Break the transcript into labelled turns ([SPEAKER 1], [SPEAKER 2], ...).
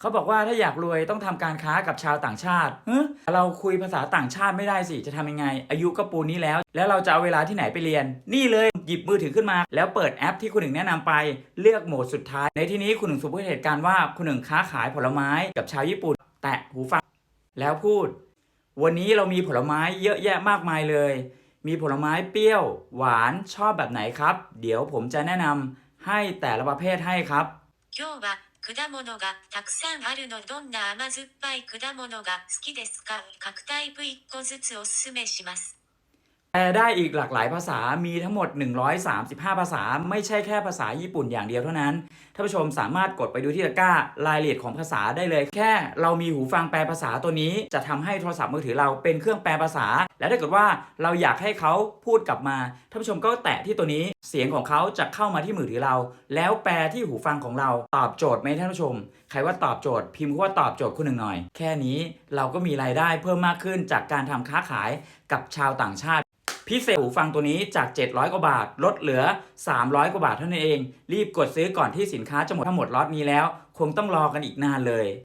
[SPEAKER 1] เขาบอกว่าถ้าอยากรวยต้องทำการค้ากับชาวต่างชาติเฮ้ยเราคุยภาษาต่างชาติไม่ได้สิ จะทำยังไง อายุก็ปูนนี้แล้ว แล้วเราจะเอาเวลาที่ไหนไปเรียน นี่เลยหยิบมือถือขึ้นมา แล้วเปิดแอปที่คุณหนึ่งแนะนำไป เลือกโหมดสุดท้าย ในที่นี้คุณหนึ่งสมมติเหตุการณ์ว่าคุณหนึ่งค้าขายผลไม้กับชาวญี่ปุ่น แตะหูฟัง แล้วพูด วันนี้เรามีผลไม้เยอะแยะมากมายเลย มีผลไม้เปรี้ยว หวานชอบแบบไหนครับ เดี๋ยวผมจะแนะนำให้แต่ละประเภทให้ครับ
[SPEAKER 2] 今日は 果物がたくさんあるの。どんな甘酸っぱい果物が好きですか？各タイプ1個ずつおすすめします。
[SPEAKER 1] แปลได้อีกหลากหลายภาษา มีทั้งหมด 135 ภาษา ไม่ใช่แค่ภาษาญี่ปุ่นอย่างเดียวเท่านั้น ท่านผู้ชมสามารถกดไปดูที่ตะกร้ารายละเอียดของภาษาได้เลย แค่เรามีหูฟังแปลภาษาตัวนี้ จะทำให้โทรศัพท์มือถือเราเป็นเครื่องแปลภาษา และถ้าเกิดว่าเราอยากให้เขาพูดกลับมา ท่านผู้ชมก็แตะที่ตัวนี้ เสียงของเขาจะเข้ามาที่มือถือเรา แล้วแปลที่หูฟังของเรา ตอบโจทย์ไหมท่านผู้ชม ใครว่าตอบโจทย์ พิมพ์ว่าตอบโจทย์คุณหนึ่งหน่อย แค่นี้เราก็มีรายได้เพิ่มมากขึ้นจากการทำค้าขายกับชาวต่างชาติ พิเศษหูฟังตัวนี้จาก 700 กว่าบาท ลดเหลือ 300 กว่าบาทเท่านั้นเอง รีบกดซื้อก่อนที่สินค้าจะหมดถ้าหมดล็อตนี้แล้ว คงต้องรอกันอีกนานเลย